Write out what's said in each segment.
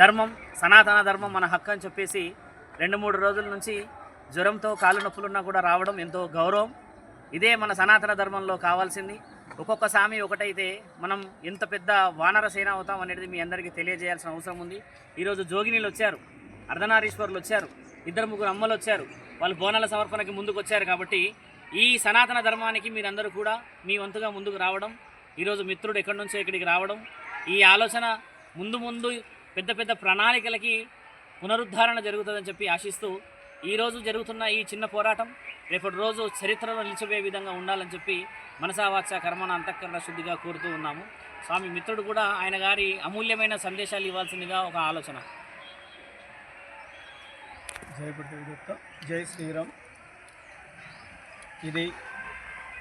ధర్మం సనాతన ధర్మం మన హక్కు అని చెప్పేసి రెండు మూడు రోజుల నుంచి జ్వరంతో కాలు నొప్పులున్నా కూడా రావడం ఎంతో గౌరవం. ఇదే మన సనాతన ధర్మంలో కావాల్సింది. ఒక్కొక్క స్వామి ఒకటైతే మనం ఎంత పెద్ద వానర సేన అవుతాం అనేది మీ అందరికీ తెలియజేయాల్సిన అవసరం ఉంది. ఈరోజు జోగినీలు వచ్చారు అర్ధనారీశ్వరులు వచ్చారు ఇద్దరు ముగ్గురు అమ్మలు వచ్చారు. వాళ్ళు బోనాల సమర్పణకి ముందుకు వచ్చారు కాబట్టి ఈ సనాతన ధర్మానికి మీరందరూ కూడా మీ వంతుగా ముందుకు రావడం ఈరోజు మిత్రుడు ఎక్కడి నుంచో ఇక్కడికి రావడం ఈ ఆలోచన ముందు ముందు పెద్ద పెద్ద ప్రణాళికలకి పునరుద్ధరణ జరుగుతుందని చెప్పి ఆశిస్తూ ఈరోజు జరుగుతున్న ఈ చిన్న పోరాటం రేపటి రోజు చరిత్రలో నిలిచిపోయే విధంగా ఉండాలని చెప్పి మనసావాచ కర్మను అంతఃకరణ శుద్ధిగా కోరుతూ ఉన్నాము. స్వామి మిత్రుడు కూడా ఆయన గారి అమూల్యమైన సందేశాలు ఇవ్వాల్సిందిగా ఒక ఆలోచన. జై జై శ్రీరామ్. ఇది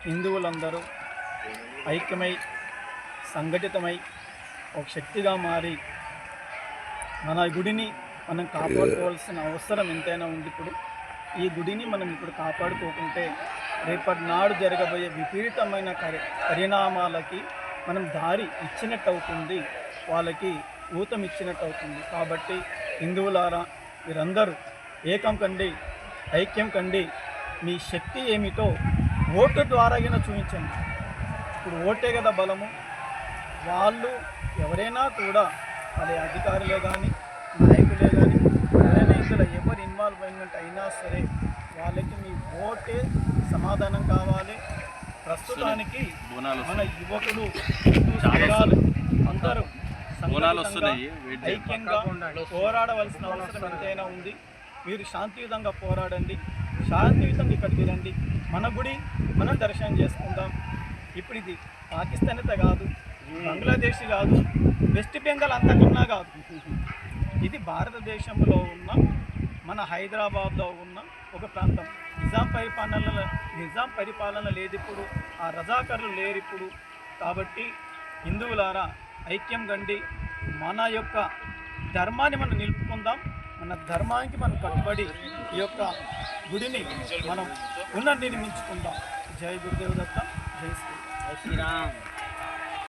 హిందువులందరూ ఐక్యమై సంఘటితమై ఒక శక్తిగా మారి మన గుడిని మనం కాపాడుకోవాల్సిన అవసరం ఎంతైనా ఉంది ఇప్పుడు. ఈ గుడిని మనం ఇప్పుడు కాపాడుకోకుంటే రేపటి నాడు జరగబోయే విపరీతమైన కరి పరిణామాలకి మనం దారి ఇచ్చినట్టు అవుతుంది వాళ్ళకి ఊతం ఇచ్చినట్టు అవుతుంది కాబట్టి హిందువులారా మీరందరూ ఏకం కండి ఐక్యం కండి. మీ శక్తి ఏమిటో ఓటు ద్వారా అయినా చూపించండి. ఇప్పుడు ఓటే కదా బలము. వాళ్ళు ఎవరైనా కూడా వాళ్ళ అధికారులే కానీ నాయకులే కానీ ఎవరైనా ఇందులో ఎవరు ఇన్వాల్వ్మెంట్ అయినా సరే వాళ్ళకి మీ ఓటే సమాధానం కావాలి. ప్రస్తుతానికి మన యువకులు అందరూ. ఐక్యంగా పోరాడవలసిన అవసరం ఎంతైనా ఉంది. మీరు శాంతియుతంగా పోరాడండి. శాంతియుతంగా ఇక్కడికి రండి. మన గుడి మనం దర్శనం చేసుకుందాం. ఇప్పుడు ఇది పాకిస్తాన్ అయితే కాదు బంగ్లాదేశ్ కాదు వెస్ట్ బెంగాల్ అంతకన్నా కాదు. ఇది భారతదేశంలో ఉన్న మన హైదరాబాద్లో ఉన్న ఒక ప్రాంతం. నిజాం పరిపాలన నిజాం పరిపాలన లేదు ఇప్పుడు ఆ రజాకర్లు లేరు ఇప్పుడు కాబట్టి హిందువులారా ఐక్యం గండి. మన యొక్క ధర్మాన్ని మనం నిలుపుకుందాం. మన ధర్మానికి మనం కట్టుబడి ఈ యొక్క గుడిని మనం పునర్నిర్మించుకుందాం. జై గురుదేవ్ దత్త జై శ్రీ. శ్రీరామ్.